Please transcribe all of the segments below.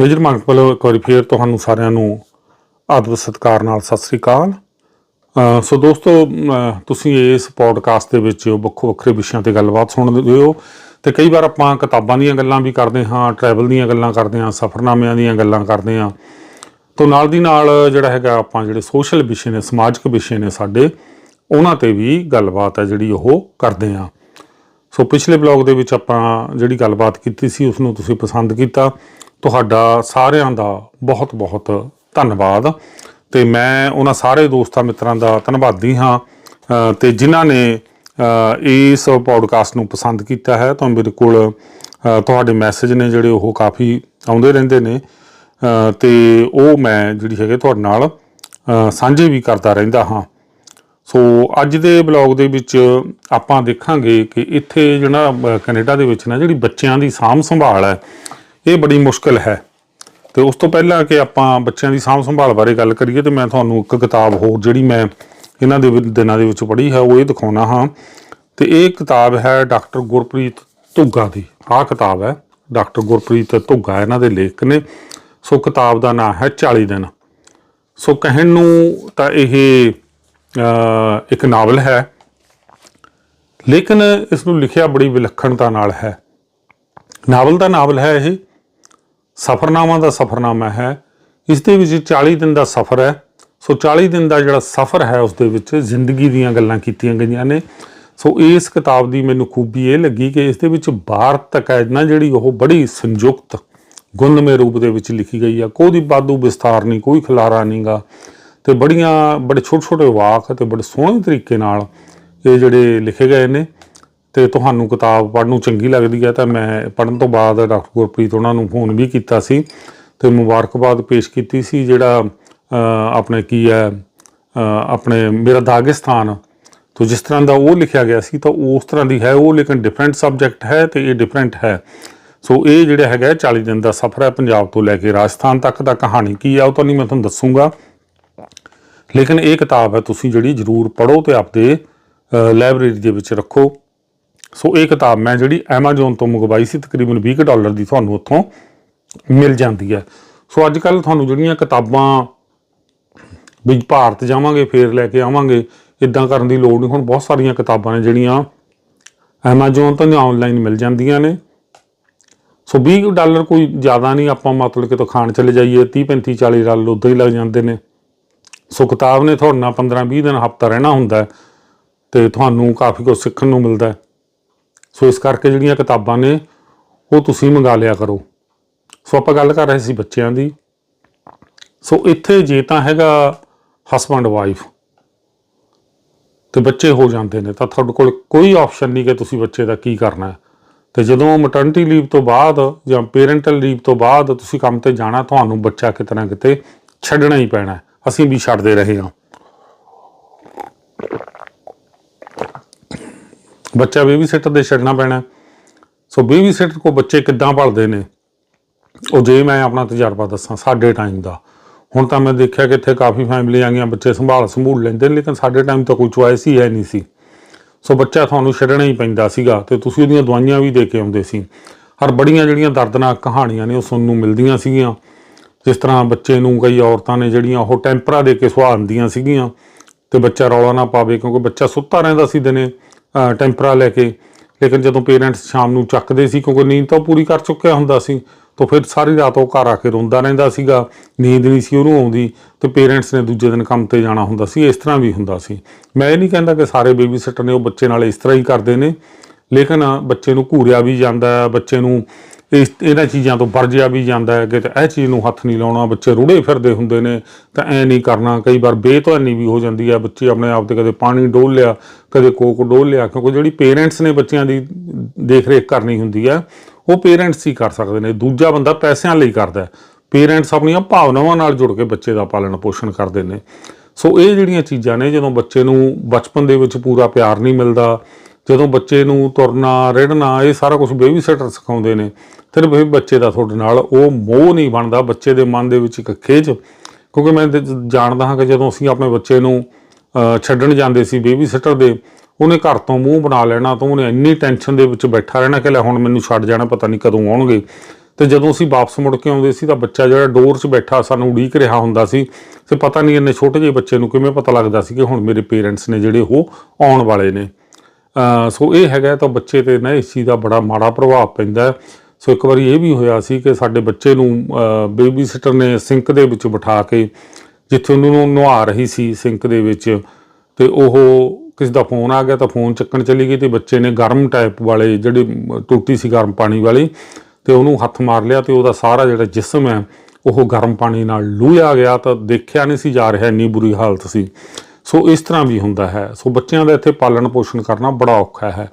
Major ਮੰਗਪਲ ਇੱਕ ਵਾਰੀ ਫੇਰ ਤੁਹਾਨੂੰ ਸਾਰਿਆਂ ਨੂੰ ਆਦਰ ਸਤਿਕਾਰ ਨਾਲ ਸਤਿ ਸ੍ਰੀ ਅਕਾਲ। ਸੋ ਦੋਸਤੋ ਤੁਸੀਂ ਇਸ ਪੋਡਕਾਸਟ ਦੇ ਵਿੱਚ ਵੱਖੋ ਵੱਖਰੇ ਵਿਸ਼ਿਆਂ ਤੇ ਗੱਲਬਾਤ ਸੁਣਦੇ ਹੋ ਤੇ ਕਈ ਵਾਰ ਆਪਾਂ ਕਿਤਾਬਾਂ ਦੀਆਂ ਗੱਲਾਂ ਵੀ ਕਰਦੇ ਹਾਂ ਟਰੈਵਲ ਦੀਆਂ ਗੱਲਾਂ ਕਰਦੇ ਹਾਂ, ਸਫ਼ਰਨਾਮਿਆਂ ਦੀਆਂ ਗੱਲਾਂ ਕਰਦੇ ਹਾਂ। ਤੋਂ ਨਾਲ ਦੀ ਨਾਲ ਜਿਹੜਾ ਹੈਗਾ ਆਪਾਂ ਜਿਹੜੇ ਸੋਸ਼ਲ ਵਿਸ਼ੇ ਨੇ, ਸਮਾਜਿਕ ਵਿਸ਼ੇ ਨੇ ਸਾਡੇ, ਉਹਨਾਂ ਤੇ ਵੀ ਗੱਲਬਾਤ ਹੈ ਜਿਹੜੀ ਉਹ ਕਰਦੇ ਹਾਂ। ਸੋ ਪਿਛਲੇ ਬਲੌਗ ਦੇ ਵਿੱਚ ਆਪਾਂ ਜਿਹੜੀ ਗੱਲਬਾਤ ਕੀਤੀ ਸੀ ਉਸ ਨੂੰ ਤੁਸੀਂ ਪਸੰਦ ਕੀਤਾ। ਤੁਹਾਡਾ ਸਾਰਿਆਂ ਦਾ ਬਹੁਤ ਬਹੁਤ ਧੰਨਵਾਦ। ਤੇ ਮੈਂ ਉਹਨਾਂ ਸਾਰੇ ਦੋਸਤਾਂ ਮਿੱਤਰਾਂ ਦਾ ਧੰਨਵਾਦੀ ਹਾਂ। ਅ, ਤੇ ਜਿਨ੍ਹਾਂ ਨੇ ਇਸ ਪੌਡਕਾਸਟ ਨੂੰ ਪਸੰਦ ਕੀਤਾ ਹੈ ਤਾਂ ਮੇਰੇ ਕੋਲ ਤੁਹਾਡੇ ਮੈਸੇਜ ਨੇ ਜਿਹੜੇ ਉਹ ਕਾਫੀ ਆਉਂਦੇ ਰਹਿੰਦੇ ਨੇ। ਅ, ਤੇ ਉਹ ਮੈਂ ਜਿਹੜੀ ਹੈਗੇ ਤੁਹਾਡੇ ਨਾਲ ਸਾਂਝੇ ਵੀ ਕਰਦਾ ਰਹਿੰਦਾ ਹਾਂ। ਸੋ ਅੱਜ ਦੇ ਬਲੌਗ ਦੇ ਵਿੱਚ ਆਪਾਂ ਦੇਖਾਂਗੇ ਕਿ ਇੱਥੇ ਜਿਹੜਾ ਕੈਨੇਡਾ ਦੇ ਵਿੱਚ ਨਾ ਜਿਹੜੀ ਬੱਚਿਆਂ ਦੀ ਸਾਂਭ ਸੰਭਾਲ ਹੈ ਇਹ ਬੜੀ ਮੁਸ਼ਕਲ ਹੈ। ਤੇ ਉਸ ਤੋਂ ਪਹਿਲਾਂ ਕਿ ਆਪਾਂ ਬੱਚਿਆਂ ਦੀ ਸਾਂਭ ਸੰਭਾਲ ਬਾਰੇ ਗੱਲ ਕਰੀਏ ਤੇ ਮੈਂ ਤੁਹਾਨੂੰ ਇੱਕ ਕਿਤਾਬ ਹੋਰ ਜਿਹੜੀ ਮੈਂ ਇਹਨਾਂ ਦੇ ਵਿ- ਦਿਨਾਂ ਦੇ ਵਿੱਚ ਪੜ੍ਹੀ ਹੈ, ਉਹ ਇਹ ਦਿਖਾਉਣਾ ਹਾਂ। ਤੇ ਇਹ ਕਿਤਾਬ ਹੈ ਡਾਕਟਰ ਗੁਰਪ੍ਰੀਤ ਧੁੱਗਾ ਦੀ। ਆਹ ਕਿਤਾਬ ਹੈ ਡਾਕਟਰ ਗੁਰਪ੍ਰੀਤ ਧੁੱਗਾ, ਇਹਨਾਂ ਦੇ ਲੇਖਕ ਨੇ। ਸੋ ਕਿਤਾਬ ਦਾ ਨਾਮ ਹੈ 40 ਦਿਨ। ਸੋ ਕਹਿਣ ਨੂੰ ਤਾਂ ਇਹ ਇੱਕ ਨਾਵਲ ਹੈ। ਲੇਕਿਨ ਇਸ ਨੂੰ ਲਿਖਿਆ ਬੜੀ ਵਿਲੱਖਣਤਾ ਨਾਲ ਹੈ। ਨਾਵਲ ਦਾ ਨਾਵਲ ਹੈ ਇਹ। ਸਫ਼ਰਨਾਮਾ ਦਾ ਸਫ਼ਰਨਾਮਾ ਹੈ। ਇਸ ਦੇ ਵਿੱਚ 40 ਦਿਨ ਦਾ ਸਫ਼ਰ ਹੈ। ਸੋ 40 ਦਿਨ ਦਾ ਜਿਹੜਾ ਸਫ਼ਰ ਹੈ ਉਸ ਦੇ ਵਿੱਚ ਜ਼ਿੰਦਗੀ ਦੀਆਂ ਗੱਲਾਂ ਕੀਤੀਆਂ ਗਈਆਂ ਨੇ। ਸੋ ਇਸ ਕਿਤਾਬ ਦੀ ਮੈਨੂੰ ਖੂਬੀ ਇਹ ਲੱਗੀ ਕਿ ਇਸ ਦੇ ਵਿੱਚ ਵਾਰਤਕ ਹੈ ਨਾ, ਜਿਹੜੀ ਉਹ ਬੜੀ ਸੰਯੁਕਤ ਗੁੰਨਮੇ ਰੂਪ ਦੇ ਵਿੱਚ ਲਿਖੀ ਗਈ ਆ। ਕੋਈ ਬਾਦੂ ਵਿਸਥਾਰ ਨਹੀਂ, ਕੋਈ ਖਲਾਰਾ ਨਹੀਂਗਾ ਤੇ ਬੜੀਆਂ, ਬੜੇ ਛੋਟੇ ਛੋਟੇ ਵਾਕ ਤੇ ਬੜੇ ਸੋਹਣੇ ਤਰੀਕੇ ਨਾਲ ਇਹ ਜਿਹੜੇ ਲਿਖੇ ਗਏ ਨੇ। ਤੇ ਤੁਹਾਨੂੰ ਕਿਤਾਬ ਪੜ੍ਹਨ ਨੂੰ ਚੰਗੀ ਲੱਗਦੀ ਹੈ ਤਾਂ ਮੈਂ ਪੜ੍ਹਨ ਤੋਂ ਬਾਅਦ ਡਾਕਟਰ ਗੁਰਪ੍ਰੀਤ ਉਹਨਾਂ ਨੂੰ ਫੋਨ ਵੀ ਕੀਤਾ ਸੀ ਤੇ ਮੁਬਾਰਕਬਾਦ ਪੇਸ਼ ਕੀਤੀ ਸੀ ਜਿਹੜਾ ਆਪਣੇ ਕੀ ਹੈ ਆਪਣੇ ਮੇਰਾ ਦਾਗਿਸਤਾਨ। ਤੋਂ ਜਿਸ ਤਰ੍ਹਾਂ ਦਾ ਉਹ ਲਿਖਿਆ ਗਿਆ ਸੀ ਤਾਂ ਉਸ ਤਰ੍ਹਾਂ ਦੀ ਹੈ ਉਹ, ਲੇਕਿਨ ਡਿਫਰੈਂਟ ਸਬਜੈਕਟ ਹੈ ਤੇ ਇਹ ਡਿਫਰੈਂਟ ਹੈ। ਸੋ ਇਹ ਜਿਹੜਾ ਹੈਗਾ 40 ਦਿਨ ਦਾ ਸਫ਼ਰ ਹੈ ਪੰਜਾਬ ਤੋਂ ਲੈ ਕੇ ਰਾਜਸਥਾਨ ਤੱਕ ਦਾ ਕਹਾਣੀ ਕੀ ਹੈ ਉਹ ਤਾਂ ਨਹੀਂ ਮੈਂ ਤੁਹਾਨੂੰ ਦੱਸੂਗਾ। ਲੇਕਿਨ ਇਹ ਕਿਤਾਬ ਹੈ, ਤੁਸੀਂ ਜਿਹੜੀ ਜ਼ਰੂਰ ਪੜ੍ਹੋ ਤੇ ਆਪਦੇ ਲਾਇਬ੍ਰੇਰੀ ਦੇ ਵਿੱਚ ਰੱਖੋ। ਸੋ ਇਹ ਕਿਤਾਬ ਮੈਂ ਜਿਹੜੀ Amazon ਤੋਂ ਮੰਗਵਾਈ ਸੀ, ਤਕਰੀਬਨ 20 ਕੁ ਡਾਲਰ ਦੀ ਤੁਹਾਨੂੰ ਉੱਥੋਂ ਮਿਲ ਜਾਂਦੀ ਹੈ। ਸੋ ਅੱਜ ਕੱਲ ਤੁਹਾਨੂੰ ਜਿਹੜੀਆਂ ਕਿਤਾਬਾਂ ਵੀ ਭਾਰਤ ਜਾਵਾਂਗੇ, ਫੇਰ ਲੈ ਕੇ ਆਵਾਂਗੇ ਇਦਾਂ ਕਰਨ ਦੀ ਲੋੜ ਨਹੀਂ। ਹੁਣ ਬਹੁਤ ਸਾਰੀਆਂ ਕਿਤਾਬਾਂ ਨੇ ਜਿਹੜੀਆਂ Amazon ਤੋਂ ਜਾਂ ਆਨਲਾਈਨ ਮਿਲ ਜਾਂਦੀਆਂ ਨੇ। ਸੋ 20 ਕੁ ਡਾਲਰ ਕੋਈ ਜ਼ਿਆਦਾ ਨਹੀਂ, ਆਪਾਂ ਮਤਲਬ ਕਿ ਤੋਂ ਖਾਣ ਚਲੇ ਜਾਈਏ 30 35 40 ਡਾਲਰ ਉਦਾਂ ਹੀ ਲੱਗ ਜਾਂਦੇ ਨੇ। ਸੋ ਕਿਤਾਬ ਨੇ ਤੁਹਾਡੇ ਨਾਲ 15 20 ਦਿਨ ਹਫਤਾ ਰਹਿਣਾ ਹੁੰਦਾ ਹੈ ਤੇ ਤੁਹਾਨੂੰ ਕਾਫੀ ਕੁਝ ਸਿੱਖਣ ਨੂੰ ਮਿਲਦਾ ਹੈ। ਸੋ ਇਸ ਕਰਕੇ ਜਿਹੜੀਆਂ ਕਿਤਾਬਾਂ ਨੇ, ਉਹ ਤੁਸੀਂ ਮੰਗਾ ਲਿਆ ਕਰੋ। ਸੋ ਆਪਾਂ ਗੱਲ ਕਰ ਰਹੇ ਸੀ ਬੱਚਿਆਂ ਦੀ। ਸੋ ਇੱਥੇ ਜੇ ਤਾਂ ਹੈਗਾ ਹਸਬੰਡ ਵਾਈਫ ਤੇ ਬੱਚੇ ਹੋ ਜਾਂਦੇ ਨੇ, ਤਾਂ ਤੁਹਾਡੇ ਕੋਲ ਕੋਈ ਆਪਸ਼ਨ ਨਹੀਂ ਕਿ ਤੁਸੀਂ ਬੱਚੇ ਦਾ ਕੀ ਕਰਨਾ ਹੈ। ਤੇ ਜਦੋਂ ਮਟਰਨਿਟੀ ਲੀਵ ਤੋਂ ਬਾਅਦ ਜਾਂ ਪੇਰੈਂਟਲ ਲੀਵ ਤੋਂ ਬਾਅਦ ਤੁਸੀਂ ਕੰਮ ਤੇ ਜਾਣਾ, ਤੁਹਾਨੂੰ ਬੱਚਾ ਕਿਤੇ ਨਾ ਕਿਤੇ ਛੱਡਣਾ ਹੀ ਪੈਣਾ ਅਸੀਂ ਵੀ ਛੱਡਦੇ ਰਹੇ ਹਾਂ। ਬੱਚਾ ਬੇਬੀ ਸਿੱਟਰ ਦੇ ਛੱਡਣਾ ਪੈਣਾ। ਹੈ। ਸੋ ਬੇਬੀ ਸਿੱਟਰ ਕੋ ਬੱਚੇ ਕਿੱਦਾਂ ਪਲਦੇ ਨੇ? ਉਹ ਜੇ ਮੈਂ ਆਪਣਾ ਤਜਰਬਾ ਦੱਸਾਂ ਸਾਡੇ ਟਾਈਮ ਦਾ। ਹੁਣ ਤਾਂ ਮੈਂ ਦੇਖਿਆ ਕਿ ਇੱਥੇ ਕਾਫੀ ਫੈਮਿਲੀ ਆ ਗਈਆਂ ਬੱਚੇ ਸੰਭਾਲ ਸੰਭੂਲ ਲੈਂਦੇ ਨੇ, ਲੇਕਿਨ ਸਾਡੇ ਟਾਈਮ ਤਾਂ ਕੋਈ ਚੁਆਇਸ ਹੀ ਹੈ ਨਹੀਂ ਸੀ। ਸੋ ਬੱਚਾ ਤੁਹਾਨੂੰ ਛੱਡਣਾ ਹੀ ਪੈਂਦਾ ਸੀਗਾ ਤੇ ਤੁਸੀਂ ਉਹਦੀਆਂ ਦਵਾਈਆਂ ਵੀ ਦੇ ਕੇ ਆਉਂਦੇ ਸੀ। ਹਰ ਬੜੀਆਂ ਜਿਹੜੀਆਂ ਦਰਦਨਾਕ ਕਹਾਣੀਆਂ ਨੇ ਉਹ ਸੁਣਨ ਨੂੰ ਮਿਲਦੀਆਂ ਸੀਗੀਆਂ। ਜਿਸ ਤਰ੍ਹਾਂ ਬੱਚੇ ਨੂੰ ਕਈ ਔਰਤਾਂ ਨੇ ਜਿਹੜੀਆਂ ਉਹ ਟੈਂਪਰਾ ਦੇ ਕੇ ਸੁਹਾ ਦਿੰਦੀਆਂ ਸੀਗੀਆਂ ਤੇ ਬੱਚਾ ਰੌਲਾ ਨਾ ਪਾਵੇ ਕਿਉਂਕਿ ਬੱਚਾ ਸੁੱਤਾ ਰਹਿੰਦਾ ਸੀ ਦਿਨੇ। ਟੈਂਪਰਾ ਲੈ ਕੇ। ਲੇਕਿਨ ਜਦੋਂ ਪੇਰੈਂਟਸ ਸ਼ਾਮ ਨੂੰ ਚੱਕਦੇ ਸੀ, ਕਿਉਂਕਿ ਨੀਂਦ ਤਾਂ ਉਹ ਪੂਰੀ ਕਰ ਚੁੱਕਿਆ ਹੁੰਦਾ ਸੀ, ਤਾਂ ਫਿਰ ਸਾਰੀ ਰਾਤ ਉਹ ਘਰ ਆ ਕੇ ਰੋਂਦਾ ਰਹਿੰਦਾ ਸੀਗਾ। ਨੀਂਦ ਨਹੀਂ ਸੀ ਉਹਨੂੰ ਆਉਂਦੀ, ਤੇ ਪੇਰੈਂਟਸ ਨੇ ਦੂਜੇ ਦਿਨ ਕੰਮ ਤੇ ਜਾਣਾ ਹੁੰਦਾ ਸੀ, ਇਸ ਤਰ੍ਹਾਂ ਵੀ ਹੁੰਦਾ ਸੀ। ਮੈਂ ਇਹ ਨਹੀਂ ਕਹਿੰਦਾ ਕਿ ਸਾਰੇ ਬੇਬੀ ਸਿੱਟਰ ਨੇ ਉਹ ਬੱਚੇ ਨਾਲ ਇਸ ਤਰ੍ਹਾਂ ਹੀ ਕਰਦੇ ਨੇ, ਲੇਕਿਨ ਬੱਚੇ ਨੂੰ ਘੂਰਿਆ ਵੀ ਜਾਂਦਾ, ਬੱਚੇ ਨੂੰ ਇਸ ਇਹਨਾਂ ਚੀਜ਼ਾਂ ਤੋਂ ਵਰਜਿਆ ਵੀ ਜਾਂਦਾ ਹੈ ਕਿ ਇਹ ਚੀਜ਼ ਨੂੰ ਹੱਥ ਨਹੀਂ ਲਾਉਣਾ, ਬੱਚੇ ਰੁੜੇ ਫਿਰਦੇ ਹੁੰਦੇ ਨੇ, ਤਾਂ ਐ ਨਹੀਂ ਕਰਨਾ। ਕਈ ਵਾਰ ਬੇਤੁਆਨੀ ਵੀ ਹੋ ਜਾਂਦੀ ਹੈ, ਬੱਚੇ ਆਪਣੇ ਆਪ ਤੇ ਕਦੇ ਪਾਣੀ ਡੋਲ ਲਿਆ, ਕਦੇ ਕੋਕ ਡੋਲ ਲਿਆ, ਕਿਉਂਕਿ ਜਿਹੜੀ ਪੇਰੈਂਟਸ ਨੇ ਬੱਚਿਆਂ ਦੀ ਦੇਖ ਰੇਖ ਕਰਨੀ ਹੁੰਦੀ ਹੈ, ਉਹ ਪੇਰੈਂਟਸ ਹੀ ਕਰ ਸਕਦੇ ਨੇ। ਦੂਜਾ ਬੰਦਾ ਪੈਸਿਆਂ ਲਈ ਕਰਦਾ ਪੇਰੈਂਟਸ ਆਪਣੀਆਂ ਭਾਵਨਾਵਾਂ ਨਾਲ ਜੁੜ ਕੇ ਬੱਚੇ ਦਾ ਪਾਲਣ ਪੋਸ਼ਣ ਕਰਦੇ ਨੇ। ਸੋ ਇਹ ਜਿਹੜੀਆਂ ਚੀਜ਼ਾਂ ਨੇ, ਜਦੋਂ ਬੱਚੇ ਨੂੰ ਬਚਪਨ ਦੇ ਵਿੱਚ ਪੂਰਾ ਪਿਆਰ ਨਹੀਂ ਮਿਲਦਾ ਜਦੋਂ ਬੱਚੇ ਨੂੰ ਤੁਰਨਾ, ਰਿੜਨਾ, ਇਹ ਸਾਰਾ ਕੁਝ ਬੇਬੀ ਸਿਟਰ ਸਿਖਾਉਂਦੇ ਨੇ, ਫਿਰ ਵੀ ਬੱਚੇ ਦਾ ਤੁਹਾਡੇ ਨਾਲ ਉਹ ਮੋਹ ਨਹੀਂ ਬਣਦਾ ਬੱਚੇ ਦੇ ਮਨ ਦੇ ਵਿੱਚ ਇੱਕ ਖੇਜ। ਕਿਉਂਕਿ ਮੈਂ ਜਾਣਦਾ ਹਾਂ ਕਿ ਜਦੋਂ ਅਸੀਂ ਆਪਣੇ ਬੱਚੇ ਨੂੰ ਛੱਡਣ ਜਾਂਦੇ ਸੀ ਬੇਬੀ ਸਿਟਰ ਦੇ, ਉਹਨੇ ਘਰ ਤੋਂ ਮੂੰਹ ਬਣਾ ਲੈਣਾ ਤਾਂ ਉਹਨੇ ਇੰਨੀ ਟੈਨਸ਼ਨ ਦੇ ਵਿੱਚ ਬੈਠਾ ਰਹਿਣਾ ਕਿ ਲੈ ਹੁਣ ਮੈਨੂੰ ਛੱਡ ਜਾਣਾ, ਪਤਾ ਨਹੀਂ ਕਦੋਂ ਆਉਣਗੇ। ਤੇ ਜਦੋਂ ਅਸੀਂ ਵਾਪਸ ਮੁੜ ਕੇ ਆਉਂਦੇ ਸੀ ਤਾਂ ਬੱਚਾ ਜਿਹੜਾ ਡੋਰ 'ਚ ਬੈਠਾ ਸਾਨੂੰ ਉਡੀਕ ਰਿਹਾ ਹੁੰਦਾ ਸੀ ਤੇ ਪਤਾ ਨਹੀਂ ਇੰਨੇ ਛੋਟੇ ਜਿਹੇ ਬੱਚੇ ਨੂੰ ਕਿਵੇਂ ਪਤਾ ਲੱਗਦਾ ਸੀ ਕਿ ਹੁਣ ਮੇਰੇ ਪੇਰੈਂਟਸ ਨੇ ਜਿਹੜੇ ਉਹ ਆਉਣ ਵਾਲੇ ਨੇ। ਸੋ ਇਹ ਹੈਗਾ ਤਾਂ ਬੱਚੇ ਤੇ ਨਾ ਇਸ ਚੀਜ਼ ਦਾ ਬੜਾ ਮਾੜਾ ਪ੍ਰਭਾਵ ਪੈਂਦਾ ਸੋ ਇੱਕ ਵਾਰੀ ਇਹ ਵੀ ਹੋਇਆ ਸੀ ਕਿ ਸਾਡੇ ਬੱਚੇ ਨੂੰ ਬੇਬੀ ਸਿਟਰ ਨੇ ਸਿੰਕ ਦੇ ਵਿੱਚ ਬਿਠਾ ਕੇ ਜਿੱਥੇ ਉਹਨੂੰ ਨੂੰ ਨਵਾ ਰਹੀ ਸੀ ਸਿੰਕ ਦੇ ਵਿੱਚ ਤੇ ਉਹ ਕਿਸ ਦਾ ਫੋਨ ਆ ਗਿਆ ਤਾਂ ਫੋਨ ਚੱਕਣ ਚਲੀ ਗਈ ਤੇ ਬੱਚੇ ਨੇ ਗਰਮ ਟਾਈਪ ਵਾਲੇ ਜਿਹੜੇ ਅਮ, ਟੂਟੀ ਸੀ ਗਰਮ ਪਾਣੀ ਵਾਲੀ ਤੇ ਉਹਨੂੰ ਹੱਥ ਮਾਰ ਲਿਆ ਤੇ ਉਹਦਾ ਸਾਰਾ ਜਿਹੜਾ ਜਿਸਮ ਹੈ ਉਹ ਗਰਮ ਪਾਣੀ ਨਾਲ ਲੂਹਿਆ ਗਿਆ ਤਾਂ ਦੇਖਿਆ ਨਹੀਂ ਸੀ ਜਾ ਰਿਹਾ ਇੰਨੀ ਬੁਰੀ ਹਾਲਤ ਸੀ। ਸੋ ਇਸ ਤਰ੍ਹਾਂ ਵੀ ਹੁੰਦਾ ਹੈ। ਸੋ ਬੱਚਿਆਂ ਦਾ ਇੱਥੇ ਪਾਲਣ ਪੋਸ਼ਣ ਕਰਨਾ ਬੜਾ ਔਖਾ ਹੈ।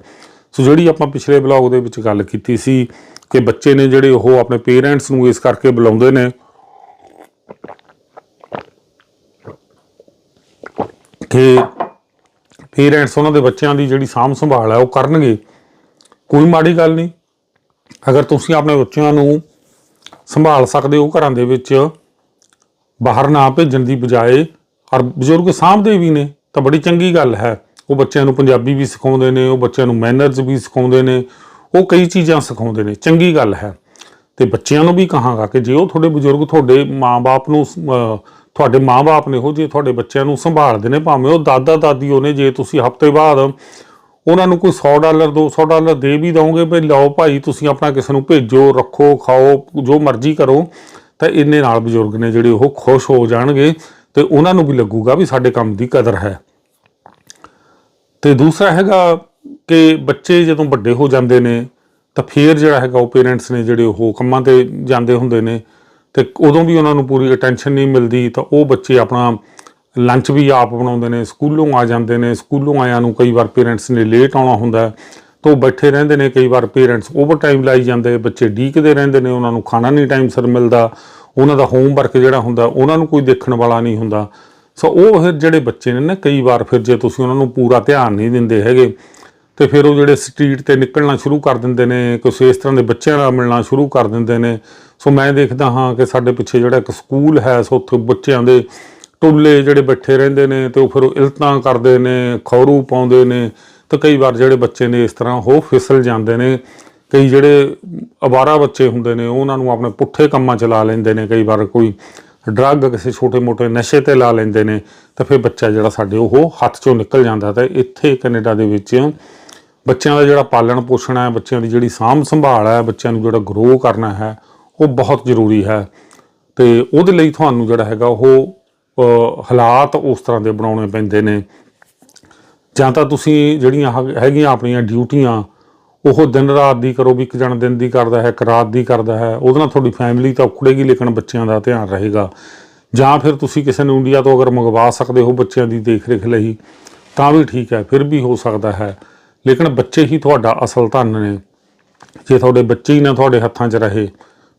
ਸੋ ਜਿਹੜੀ ਆਪਾਂ ਪਿਛਲੇ ਬਲੌਗ ਦੇ ਵਿੱਚ ਗੱਲ ਕੀਤੀ ਸੀ ਕਿ ਬੱਚੇ ਨੇ ਜਿਹੜੇ ਉਹ ਆਪਣੇ ਪੇਰੈਂਟਸ ਨੂੰ ਇਸ ਕਰਕੇ ਬੁਲਾਉਂਦੇ ਨੇ ਕਿ ਪੇਰੈਂਟਸ ਉਹਨਾਂ ਦੇ ਬੱਚਿਆਂ ਦੀ ਜਿਹੜੀ ਸਾਂਭ ਸੰਭਾਲ ਹੈ ਉਹ ਕਰਨਗੇ। ਕੋਈ ਮਾੜੀ ਗੱਲ ਨਹੀਂ। ਅਗਰ ਤੁਸੀਂ ਆਪਣੇ ਬੱਚਿਆਂ ਨੂੰ ਸੰਭਾਲ ਸਕਦੇ ਹੋ ਘਰਾਂ ਦੇ ਵਿੱਚ, ਬਾਹਰ ਨਾ ਭੇਜਣ ਦੀ ਬਜਾਏ ਔਰ ਬਜ਼ੁਰਗ ਸਾਂਭਦੇ ਵੀ ਨੇ ਤਾਂ ਬੜੀ ਚੰਗੀ ਗੱਲ ਹੈ। ਉਹ ਬੱਚਿਆਂ ਨੂੰ ਪੰਜਾਬੀ ਵੀ ਸਿਖਾਉਂਦੇ ਨੇ ਉਹ ਬੱਚਿਆਂ ਨੂੰ ਮੈਨਰਸ ਵੀ ਸਿਖਾਉਂਦੇ ਨੇ ਉਹ ਕਈ ਚੀਜ਼ਾਂ ਸਿਖਾਉਂਦੇ ਨੇ। ਚੰਗੀ ਗੱਲ ਹੈ। ਤੇ ਬੱਚਿਆਂ ਨੂੰ ਵੀ ਕਹਾਂਗਾ ਕਿ ਜੇ ਉਹ ਤੁਹਾਡੇ ਬਜ਼ੁਰਗ ਤੁਹਾਡੇ ਮਾਪੇ ਨੂੰ ਅਹ, ਤੁਹਾਡੇ ਮਾਪੇ ਨੇ ਉਹ ਜੇ ਤੁਹਾਡੇ ਬੱਚਿਆਂ ਨੂੰ ਸੰਭਾਲਦੇ ਨੇ ਭਾਵੇਂ ਉਹ ਦਾਦਾ ਦਾਦੀ ਹੋਣੇ ਜੇ ਤੁਸੀਂ ਹਫ਼ਤੇ ਬਾਅਦ ਉਹਨਾਂ ਨੂੰ ਕੋਈ 100 ਡਾਲਰ 200 ਡਾਲਰ ਦੇ ਵੀ ਦੋਗੇ ਵੀ ਲਓ ਭਾਈ ਤੁਸੀਂ ਆਪਣਾ ਕਿਸੇ ਨੂੰ ਭੇਜੋ ਰੱਖੋ ਖਾਓ ਜੋ ਮਰਜ਼ੀ ਕਰੋ ਤਾਂ ਇੰਨੇ ਨਾਲ ਬਜ਼ੁਰਗ ਨੇ ਜਿਹੜੇ ਉਹ ਖੁਸ਼ ਹੋ ਜਾਣਗੇ। ਤੇ ਉਹਨਾਂ ਨੂੰ ਵੀ ਲੱਗੂਗਾ ਵੀ ਸਾਡੇ ਕੰਮ ਦੀ ਕਦਰ ਹੈ। ਤੇ ਦੂਸਰਾ ਹੈਗਾ ਕਿ ਬੱਚੇ ਜਦੋਂ ਵੱਡੇ ਹੋ ਜਾਂਦੇ ਨੇ, ਤਾਂ ਫਿਰ ਜਿਹੜਾ ਹੈਗਾ ਉਹ ਪੇਰੈਂਟਸ ਨੇ ਜਿਹੜੇ ਉਹ ਕੰਮਾਂ ਤੇ ਜਾਂਦੇ ਹੁੰਦੇ ਨੇ, ਤੇ ਉਦੋਂ ਵੀ ਉਹਨਾਂ ਨੂੰ ਪੂਰੀ ਅਟੈਂਸ਼ਨ ਨਹੀਂ ਮਿਲਦੀ, ਤਾਂ ਉਹ ਬੱਚੇ ਆਪਣਾ ਲੰਚ ਵੀ ਆਪ ਬਣਾਉਂਦੇ ਨੇ, ਸਕੂਲੋਂ ਆ ਜਾਂਦੇ ਨੇ, ਸਕੂਲੋਂ ਆਇਆਂ ਨੂੰ ਕਈ ਵਾਰ ਪੇਰੈਂਟਸ ਨੇ ਲੇਟ ਆਉਣਾ ਹੁੰਦਾ ਤਾਂ ਉਹ ਬੈਠੇ ਰਹਿੰਦੇ ਨੇ ਕਈ ਵਾਰ ਪੇਰੈਂਟਸ ਓਵਰ ਟਾਈਮ ਲਾਈ ਜਾਂਦੇ, ਬੱਚੇ ਡੀਕਦੇ ਰਹਿੰਦੇ ਨੇ, ਉਹਨਾਂ ਨੂੰ ਖਾਣਾ ਨਹੀਂ ਟਾਈਮ ਸਿਰ ਮਿਲਦਾ ਉਹਨਾਂ ਦਾ ਹੋਮਵਰਕ ਜਿਹੜਾ ਹੁੰਦਾ, ਉਹਨਾਂ ਨੂੰ ਕੋਈ ਦੇਖਣ ਵਾਲਾ ਨਹੀਂ ਹੁੰਦਾ। ਸੋ ਉਹ ਫਿਰ ਜਿਹੜੇ ਬੱਚੇ ਨੇ ਨਾ, ਕਈ ਵਾਰ ਫਿਰ ਜੇ ਤੁਸੀਂ ਉਹਨਾਂ ਨੂੰ ਪੂਰਾ ਧਿਆਨ ਨਹੀਂ ਦਿੰਦੇ ਹੈਗੇ, ਤੇ ਫਿਰ ਉਹ ਜਿਹੜੇ ਸਟਰੀਟ ਤੇ ਨਿਕਲਣਾ ਸ਼ੁਰੂ ਕਰ ਦਿੰਦੇ ਨੇ, ਕੁਛ ਇਸ ਤਰ੍ਹਾਂ ਦੇ ਬੱਚਿਆਂ ਨਾਲ ਮਿਲਣਾ ਸ਼ੁਰੂ ਕਰ ਦਿੰਦੇ ਨੇ। ਸੋ ਮੈਂ ਦੇਖਦਾ ਹਾਂ ਕਿ ਸਾਡੇ ਪਿੱਛੇ ਜਿਹੜਾ ਇੱਕ ਸਕੂਲ ਹੈ, ਸੋ ਉੱਥੇ ਬੱਚਿਆਂ ਦੇ ਟੋਲੇ ਜਿਹੜੇ ਬੈਠੇ ਰਹਿੰਦੇ ਨੇ, ਤੇ ਉਹ ਫਿਰ ਉਹ ਇਲਤਾਂ ਕਰਦੇ ਨੇ, ਖੌਰੂ ਪਾਉਂਦੇ ਨੇ, ਤੇ ਕਈ ਵਾਰ ਜਿਹੜੇ ਬੱਚੇ ਨੇ ਇਸ ਤਰ੍ਹਾਂ ਉਹ ਫਿਸਲ ਜਾਂਦੇ ਨੇ। ਕਈ ਜਿਹੜੇ ਅਵਾਰਾ ਬੱਚੇ ਹੁੰਦੇ ਨੇ, ਉਹਨਾਂ ਨੂੰ ਆਪਣੇ ਪੁੱਠੇ ਕੰਮਾਂ 'ਚ ਲਾ ਲੈਂਦੇ ਨੇ, ਕਈ ਵਾਰ ਕੋਈ ਡਰੱਗ ਕਿਸੇ ਛੋਟੇ-ਮੋਟੇ ਨਸ਼ੇ ਤੇ ਲਾ ਲੈਂਦੇ ਨੇ, ਤਾਂ ਫਿਰ ਬੱਚਾ ਜਿਹੜਾ ਸਾਡੇ ਉਹ ਹੱਥ 'ਚੋਂ ਨਿਕਲ ਜਾਂਦਾ। ਤੇ ਇੱਥੇ ਕੈਨੇਡਾ ਦੇ ਵਿੱਚ ਬੱਚਿਆਂ ਦਾ ਜਿਹੜਾ ਪਾਲਣ ਪੋਸ਼ਣ ਹੈ, ਬੱਚਿਆਂ ਦੀ ਜਿਹੜੀ ਸਾਂਭ ਸੰਭਾਲ ਹੈ, ਬੱਚਿਆਂ ਨੂੰ ਜਿਹੜਾ ਗਰੋ ਕਰਨਾ ਹੈ, ਉਹ ਬਹੁਤ ਜ਼ਰੂਰੀ ਹੈ। ਤੇ ਉਹਦੇ ਲਈ ਤੁਹਾਨੂੰ ਜਿਹੜਾ ਹੈਗਾ ਉਹ ਹਾਲਾਤ ਉਸ ਤਰ੍ਹਾਂ ਦੇ ਬਣਾਉਣੇ ਪੈਂਦੇ ਨੇ। ਜਾਂ ਤਾਂ ਤੁਸੀਂ ਜਿਹੜੀਆਂ ਹੈਗ- ਹੈਗੀਆਂ ਆਪਣੀਆਂ ਡਿਊਟੀਆਂ ਉਹ ਦਿਨ ਰਾਤ ਦੀ ਕਰੋ ਵੀ ਇੱਕ ਜਣ ਦਿਨ ਦੀ ਕਰਦਾ ਹੈ, ਇੱਕ ਰਾਤ ਦੀ ਕਰਦਾ ਹੈ, ਉਹਦੇ ਨਾਲ ਤੁਹਾਡੀ ਫੈਮਿਲੀ ਤਾਂ ਉਖੜੇਗੀ ਲੇਕਿਨ ਬੱਚਿਆਂ ਦਾ ਧਿਆਨ ਰਹੇਗਾ। ਜਾਂ ਫਿਰ ਤੁਸੀਂ ਕਿਸੇ ਨੂੰ ਇੰਡੀਆ ਤੋਂ ਅਗਰ ਮੰਗਵਾ ਸਕਦੇ ਹੋ ਬੱਚਿਆਂ ਦੀ ਦੇਖ-ਰੇਖ ਲਈ, ਤਾਂ ਵੀ ਠੀਕ ਹੈ, ਫਿਰ ਵੀ ਹੋ ਸਕਦਾ ਹੈ। ਲੇਕਿਨ ਬੱਚੇ ਹੀ ਤੁਹਾਡਾ ਅਸਲ ਧਨ ਨੇ। ਜੇ ਤੁਹਾਡੇ ਬੱਚੇ ਹੀ ਨਾ ਤੁਹਾਡੇ ਹੱਥਾਂ 'ਚ ਰਹੇ,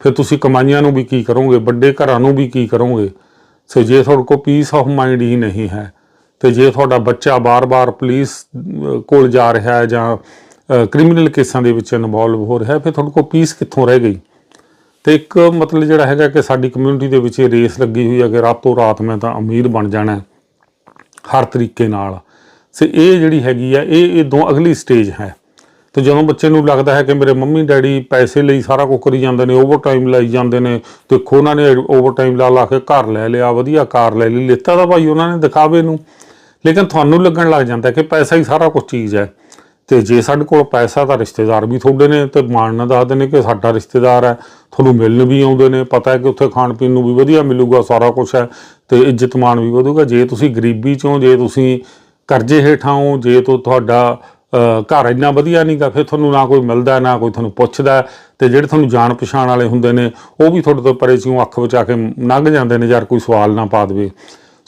ਫਿਰ ਤੁਸੀਂ ਕਮਾਈਆਂ ਨੂੰ ਵੀ ਕੀ ਕਰੋਗੇ, ਵੱਡੇ ਘਰਾਂ ਨੂੰ ਵੀ ਕੀ ਕਰੋਗੇ? ਸੋ ਜੇ ਤੁਹਾਡੇ ਕੋਲ ਪੀਸ ਆਫ ਮਾਈਂਡ ਹੀ ਨਹੀਂ ਹੈ, ਤੇ ਜੇ ਤੁਹਾਡਾ ਬੱਚਾ ਬਾਰ-ਬਾਰ ਪੁਲਿਸ ਕੋਲ ਜਾ ਰਿਹਾ ਹੈ ਜਾਂ ਕ੍ਰਿਮੀਨਲ ਕੇਸਾਂ ਦੇ ਵਿੱਚ ਇਨਵੋਲਵ ਹੋ ਰਿਹਾ ਫਿਰ ਤੁਹਾਡੇ ਕੋਲ ਪੀਸ ਕਿੱਥੋਂ ਰਹਿ ਗਈ? ਤੇ ਇੱਕ ਮਤਲਬ ਜਿਹੜਾ ਹੈਗਾ ਕਿ ਸਾਡੀ ਕਮਿਊਨਿਟੀ ਦੇ ਵਿੱਚ ਇਹ ਰੇਸ ਲੱਗੀ ਹੋਈ ਹੈ ਕਿ ਰਾਤੋਂ ਰਾਤ ਮੈਂ ਤਾਂ ਅਮੀਰ ਬਣ ਜਾਣਾ ਹਰ ਤਰੀਕੇ ਨਾਲ। ਸੇ ਇਹ ਜਿਹੜੀ ਹੈਗੀ ਆ, ਇਹ ਇਦੋਂ ਅਗਲੀ ਸਟੇਜ ਹੈ। ਤੇ ਜਦੋਂ ਬੱਚੇ ਨੂੰ ਲੱਗਦਾ ਹੈ ਕਿ ਮੇਰੇ ਮੰਮੀ ਡੈਡੀ ਪੈਸੇ ਲਈ ਸਾਰਾ ਕੁਝ ਕਰੀ ਜਾਂਦੇ ਨੇ ਓਵਰ ਟਾਈਮ ਲਾਈ ਜਾਂਦੇ ਨੇ ਦੇਖੋ ਉਹਨਾਂ ਨੇ ਓਵਰ ਟਾਈਮ ਲਾ ਲਾ ਕੇ ਘਰ ਲੈ ਲਿਆ, ਵਧੀਆ ਕਾਰ ਲੈ ਲਈ, ਲਿੱਤਾ ਤਾਂ ਭਾਈ ਉਹਨਾਂ ਨੇ ਦਿਖਾਵੇ ਨੂੰ। ਲੇਕਿਨ ਤੁਹਾਨੂੰ ਲੱਗਣ ਲੱਗ ਜਾਂਦਾ ਕਿ ਪੈਸਾ ਹੀ ਸਾਰਾ ਕੁਝ ਚੀਜ਼ ਹੈ। ਤੇ ਜੇ ਸਾਡੇ ਕੋਲ ਪੈਸਾ ਤਾਂ ਰਿਸ਼ਤੇਦਾਰ ਵੀ ਤੁਹਾਡੇ ਨੇ ਤੇ ਮਾਣ ਨਾਲ ਦੱਸਦੇ ਨੇ ਕਿ ਸਾਡਾ ਰਿਸ਼ਤੇਦਾਰ ਹੈ, ਤੁਹਾਨੂੰ ਮਿਲਣ ਵੀ ਆਉਂਦੇ ਨੇ, ਪਤਾ ਹੈ ਕਿ ਉੱਥੇ ਖਾਣ ਪੀਣ ਨੂੰ ਵੀ ਵਧੀਆ ਮਿਲੂਗਾ, ਸਾਰਾ ਕੁਝ ਹੈ ਤੇ ਇੱਜ਼ਤ ਮਾਣ ਵੀ ਵਧੂਗਾ। ਜੇ ਤੁਸੀਂ ਗਰੀਬੀ ਚੋਂ, ਜੇ ਤੁਸੀਂ ਕਰਜ਼ੇ ਹੇਠਾਂ ਹੋ, ਜੇ ਤੋਂ ਤੁਹਾਡਾ ਘਰ ਇੰਨਾ ਵਧੀਆ ਨਹੀਂਗਾ ਫਿਰ ਤੁਹਾਨੂੰ ਨਾ ਕੋਈ ਮਿਲਦਾ, ਨਾ ਕੋਈ ਤੁਹਾਨੂੰ ਪੁੱਛਦਾ ਤੇ ਜਿਹੜੇ ਤੁਹਾਨੂੰ ਜਾਣ ਪਛਾਣ ਵਾਲੇ ਹੁੰਦੇ ਨੇ, ਉਹ ਵੀ ਤੁਹਾਡੇ ਤੋਂ ਪਰੇ ਚੋਂ ਅੱਖ ਬਚਾ ਕੇ ਲੰਘ ਜਾਂਦੇ ਨੇ, ਯਾਰ ਕੋਈ ਸਵਾਲ ਨਾ ਪਾ ਦੇਵੇ।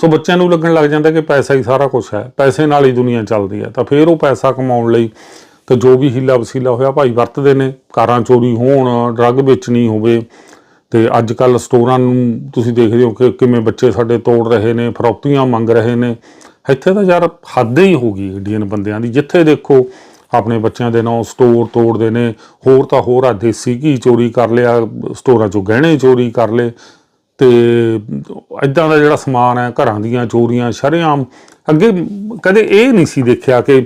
ਸੋ ਬੱਚਿਆਂ ਨੂੰ ਲੱਗਣ ਲੱਗ ਜਾਂਦਾ ਕਿ ਪੈਸਾ ਹੀ ਸਾਰਾ ਕੁਝ ਹੈ। ਪੈਸੇ ਨਾਲ ਹੀ ਦੁਨੀਆ ਚੱਲਦੀ ਹੈ। ਤਾਂ ਫਿਰ ਉਹ ਪੈਸਾ ਕਮਾਉਣ ਲਈ ਤੇ ਜੋ ਵੀ ਹੀਲਾ ਵਸੀਲਾ ਹੋਇਆ, ਭਾਈ ਵਰਤਦੇ ਨੇ। ਕਾਰਾਂ ਚੋਰੀ ਹੋਣ, ਡਰੱਗ ਵੇਚਣੀ ਹੋਵੇ। ਤੇ ਅੱਜ ਕੱਲ ਸਟੋਰਾਂ ਨੂੰ ਤੁਸੀਂ ਦੇਖਦੇ ਹੋ ਕਿ ਕਿਵੇਂ ਬੱਚੇ ਸਾਡੇ ਤੋੜ ਰਹੇ ਨੇ, ਫਰੌਤੀਆਂ ਮੰਗ ਰਹੇ ਨੇ। ਇੱਥੇ ਤਾਂ ਯਾਰ ਹੱਦ ਹੀ ਹੋ ਗਈ ਇੰਡੀਅਨ ਬੰਦਿਆਂ ਦੀ। ਜਿੱਥੇ ਦੇਖੋ ਆਪਣੇ ਬੱਚਿਆਂ ਦੇ ਨਾਂ ਸਟੋਰ ਤੋੜਦੇ ਨੇ। ਹੋਰ ਤਾਂ ਹੋਰ ਆ, ਦੇਸੀ ਘੀ ਚੋਰੀ ਕਰ ਲਿਆ, ਸਟੋਰਾਂ ਚੋਂ ਗਹਿਣੇ ਚੋਰੀ ਕਰ ਲਏ। ਤੇ ਇਦਾਂ ਦਾ ਜਿਹੜਾ ਸਮਾਨ ਹੈ, ਘਰਾਂ ਦੀਆਂ ਚੋਰੀਆਂ, ਸ਼ਰੇਆਮ, ਅੱਗੇ ਕਦੇ ਇਹ ਨਹੀਂ ਸੀ ਦੇਖਿਆ ਕਿ